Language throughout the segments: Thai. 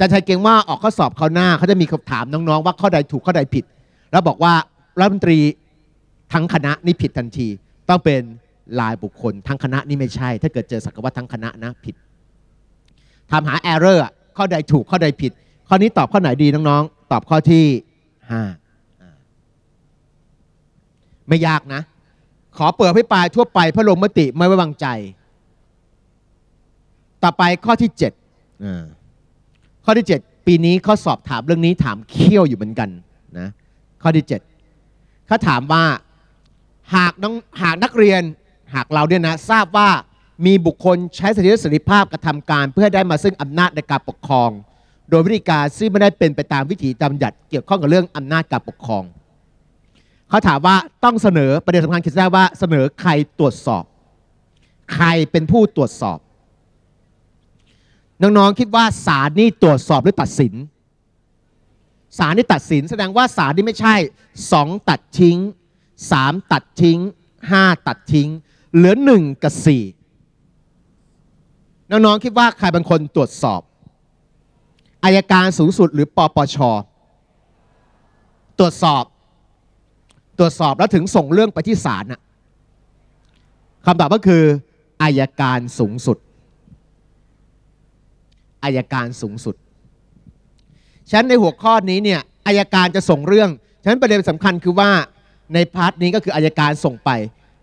อาจารย์ชัยเก่งว่าออกข้อสอบเขาวหน้าเขาจะมีคำถามน้องๆ ว่าข้อใดถูกข้อใดผิด แล้วบอกว่ารัฐมนตรีทั้งคณะนี่ผิดทันที ต้องเป็นลายบุคคล ทั้งคณะนี่ไม่ใช่ ถ้าเกิดเจอสักว่าทั้งคณะนะผิดทำหา error อะข้อใดถูกข้อใดผิด ข้อนี้ตอบข้อไหนดีน้องๆ ตอบข้อที่ห้าไม่ยากนะ ขอเปิดพิปรายทั่วไปพื่อลงมติไม่ไว้วางใจ ต่อไปข้อที่เจ็ดอ่า ข้อที่เจ็ดปีนี้ข้อสอบถามเรื่องนี้ถามเคี่ยวอยู่เหมือนกันนะข้อที่เจ็ดเขาถามว่าหากน้องหากนักเรียนหากเราเนี่ยนะทราบว่ามีบุคคลใช้สิทธิเสรีภาพกระทำการ เพื่อได้มาซึ่งอำนาจในการปกครอง โดยวิธีการซึ่งไม่ได้เป็นไปตามวิถีตามบัญญัติเกี่ยวข้องกับเรื่องอำนาจการปกครองเขาถามว่าต้องเสนอประเด็นสำคัญคือทราบว่าเสนอใครตรวจสอบ ใครเป็นผู้ตรวจสอบ น้องๆคิดว่าศาลนี่ตรวจสอบหรือตัดสินศาลนี่ตัดสิน แสดงว่าศาลนี่ไม่ใช่สองตัดทิ้งสามตัดทิ้งห้าตัดทิ้ง เหลือหนึ่งกับสี่น้องๆคิดว่าใครเป็นคนตรวจสอบอายการสูงสุดหรือปปชตรวจสอบ ตรวจสอบแล้วถึงส่งเรื่องไปที่ศาลน่ะคำตอบก็คืออายการสูงสุด อายการสูงสุด ฉะนั้นในหัวข้อนี้เนี่ยอายการจะส่งเรื่อง ฉะนั้นประเด็นสำคัญคือว่าในพาร์ทนี้ก็คืออายการส่งไป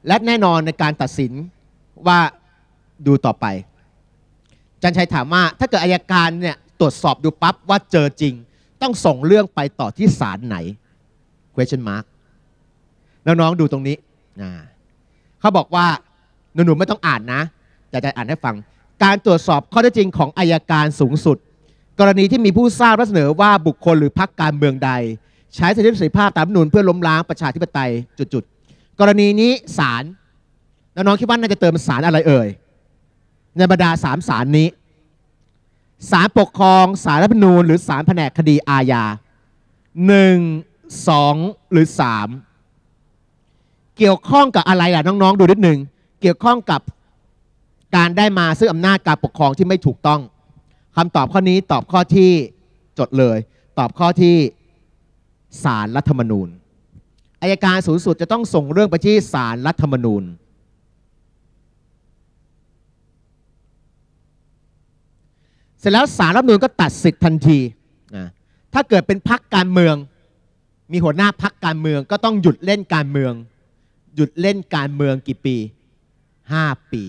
และแน่นอนในการตัดสินว่าดูต่อไป จันชัยถามว่าถ้าเกิดอายการเนี่ยตรวจสอบดูปั๊บว่าเจอจริง ต้องส่งเรื่องไปต่อที่ศาลไหน question mark น้องๆดูตรงนี้นะเขาบอกว่าหนูๆไม่ต้องอ่านนะแต่จะอ่านให้ฟัง การตรวจสอบข้อเท็จจริงของอายการสูงสุด กรณีที่มีผู้ทราบและเสนอว่าบุคคลหรือพรรคการเมืองใด ใช้สิทธิเสรีภาพตามรัฐธรรมนูญเพื่อล้มล้างประชาธิปไตยจุดๆกรณีนี้ศาลน้องๆคิดว่าน่าจะเติมศาลอะไรเอ่ยในบรรดาสามศาลนี้ศาลปกครองศาลรัฐธรรมนูญหรือศาลแผนกคดีอาญาหนึ่งสองหรือสามเกี่ยวข้องกับอะไรล่ะน้องๆ ดูนิดหนึ่งเกี่ยวข้องกับ การได้มาซึ่งอำนาจการปกครองที่ไม่ถูกต้องคำตอบข้อนี้ตอบข้อที่จดเลย ตอบข้อที่ศาลรัฐธรรมนูญอายการสูงสุดจะต้องส่งเรื่องไปที่ศาลรัฐธรรมนูญ เสร็จแล้วสารรัฐธรรมนูญก็ตัดสิทธิ์ทันทีนะถ้าเกิดเป็นพักการเมือง มีหัวหน้าพักการเมืองก็ต้องหยุดเล่นการเมือง หยุดเล่นการเมืองกี่ปี 5 ปี